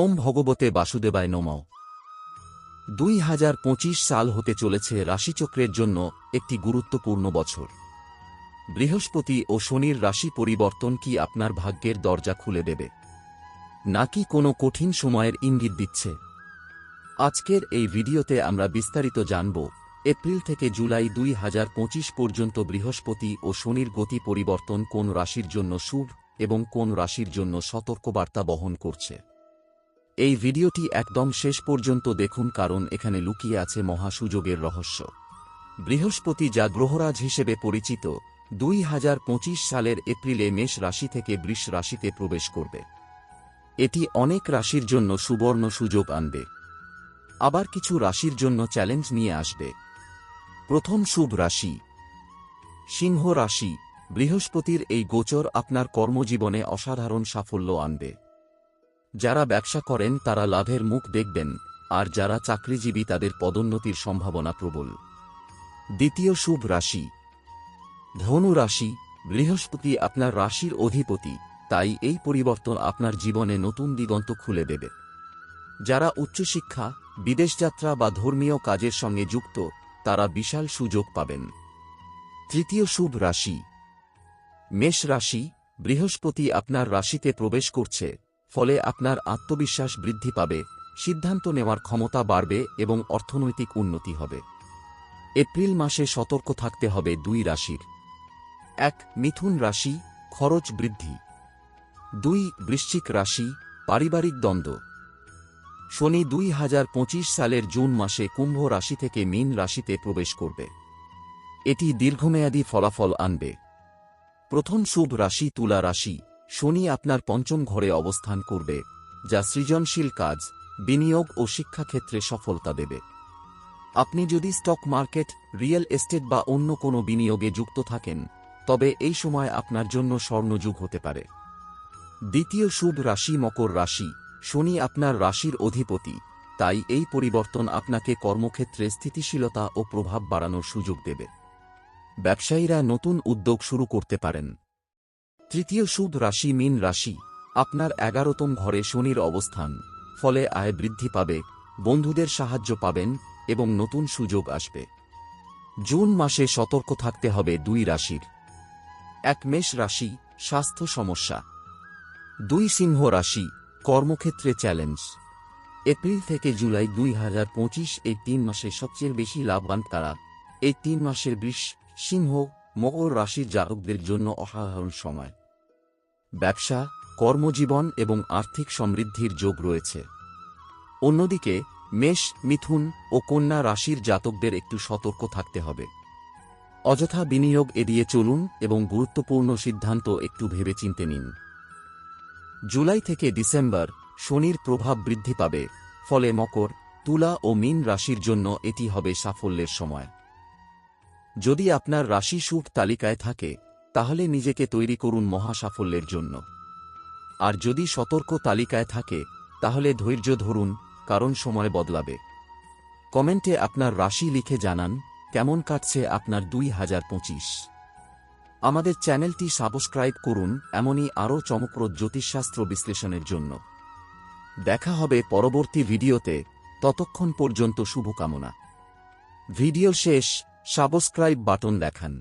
ওম ভগবতে বাসুদেবায় নম। দুই হাজার পঁচিশ সাল হতে চলেছে রাশিচক্রের জন্য একটি গুরুত্বপূর্ণ বছর। বৃহস্পতি ও শনির রাশি পরিবর্তন কি আপনার ভাগ্যের দরজা খুলে দেবে? নাকি কোনো কঠিন সময়ের ইঙ্গিত দিচ্ছে? আজকের এই ভিডিওতে আমরা বিস্তারিত জানব, এপ্রিল থেকে জুলাই দুই হাজার পঁচিশ পর্যন্ত বৃহস্পতি ও শনির গতি পরিবর্তন কোন রাশির জন্য শুভ এবং কোন রাশির জন্য সতর্কবার্তা বহন করছে। এই ভিডিওটি একদম শেষ পর্যন্ত দেখুন কারণ এখানে লুকিয়ে আছে মহাসুযোগের রহস্য। বৃহস্পতি যা গ্রহরাজ হিসেবে পরিচিত, দুই হাজার পঁচিশ সালের এপ্রিলে মেষ রাশি থেকে বৃষ রাশিতে প্রবেশ করবে। এটি অনেক রাশির জন্য সুবর্ণ সুযোগ আনবে। আবার কিছু রাশির জন্য চ্যালেঞ্জ নিয়ে আসবে। প্রথম শুভ রাশি। সিংহ রাশি। বৃহস্পতির এই গোচর আপনার কর্মজীবনে অসাধারণ সাফল্য আনবে। যারা ব্যবসা করেন তারা লাভের মুখ দেখবেন, আর যারা চাকরিজীবী তাদের পদোন্নতির সম্ভাবনা প্রবল। দ্বিতীয় শুভ রাশি। ধনু রাশি, বৃহস্পতি আপনার রাশির অধিপতি, তাই এই পরিবর্তন আপনার জীবনে নতুন দিগন্ত খুলে দেবে। যারা উচ্চশিক্ষা বিদেশযাত্রা বা ধর্মীয় কাজের সঙ্গে যুক্ত, তারা বিশাল সুযোগ পাবেন। তৃতীয় শুভ রাশি। মেষ রাশি, বৃহস্পতি আপনার রাশিতে প্রবেশ করছে ফলে আপনার আত্মবিশ্বাস বৃদ্ধি পাবে, সিদ্ধান্ত নেওয়ার ক্ষমতা বাড়বে এবং অর্থনৈতিক উন্নতি হবে। এপ্রিল মাসে সতর্ক থাকতে হবে দুই রাশির। এক, মিথুন রাশি, খরচ বৃদ্ধি। দুই, বৃশ্চিক রাশি, পারিবারিক দ্বন্দ্ব। শনি দুই হাজার পঁচিশ সালের জুন মাসে কুম্ভ রাশি থেকে মীন রাশিতে প্রবেশ করবে। এটি দীর্ঘমেয়াদী ফলাফল আনবে। প্রথম শুভ রাশি তুলা রাশি। শনি আপনার পঞ্চম ঘরে অবস্থান করবে, যা সৃজনশীল কাজ, বিনিয়োগ ও শিক্ষাক্ষেত্রে সফলতা দেবে। আপনি যদি স্টক মার্কেট, রিয়েল এস্টেট বা অন্য কোনো বিনিয়োগে যুক্ত থাকেন, তবে এই সময় আপনার জন্য স্বর্ণযুগ হতে পারে। দ্বিতীয় শুভ রাশি মকর রাশি, শনি আপনার রাশির অধিপতি, তাই এই পরিবর্তন আপনাকে কর্মক্ষেত্রে স্থিতিশীলতা ও প্রভাব বাড়ানোর সুযোগ দেবে। ব্যবসায়ীরা নতুন উদ্যোগ শুরু করতে পারেন। তৃতীয় সুদ রাশি মীন রাশি। আপনার এগারোতম ঘরে শনির অবস্থান। ফলে আয় বৃদ্ধি পাবে, বন্ধুদের সাহায্য পাবেন এবং নতুন সুযোগ আসবে। জুন মাসে সতর্ক থাকতে হবে দুই রাশির। এক মেষ রাশি, স্বাস্থ্য সমস্যা। দুই সিংহ রাশি, কর্মক্ষেত্রে চ্যালেঞ্জ। এপ্রিল থেকে জুলাই দুই হাজার পঁচিশ এই তিন মাসে সবচেয়ে বেশি লাভবান তারা এই তিন মাসের বৃষ, সিংহ, মকর রাশির জাতকদের জন্য অসাধারণ সময়। ব্যবসা, কর্মজীবন এবং আর্থিক সমৃদ্ধির যোগ রয়েছে। অন্যদিকে, মেষ, মিথুন ও কন্যা রাশির জাতকদের একটু সতর্ক থাকতে হবে। অযথা বিনিয়োগ এড়িয়ে চলুন এবং গুরুত্বপূর্ণ সিদ্ধান্ত একটু ভেবেচিন্তে নিন। জুলাই থেকে ডিসেম্বর শনির প্রভাব বৃদ্ধি পাবে, ফলে মকর, তুলা ও মিন রাশির জন্য এটি হবে সাফল্যের সময়। যদি আপনার রাশি সুখ তালিকায় থাকে তাহলে নিজেকে তৈরি করুন মহা সাফল্যের জন্য। আর যদি সতর্ক তালিকায় থাকে, তাহলে ধৈর্য ধরুন, কারণ সময় বদলাবে। কমেন্টে আপনার রাশি লিখে জানান, কেমন কাটছে আপনার দুই হাজার পঁচিশ। আমাদের চ্যানেলটি সাবস্ক্রাইব করুন, এমনই আরও চমকপ্রদ জ্যোতিষশাস্ত্র বিশ্লেষণের জন্য। দেখা হবে পরবর্তী ভিডিওতে, ততক্ষণ পর্যন্ত শুভকামনা। ভিডিও শেষ, সাবস্ক্রাইব বাটন দেখান।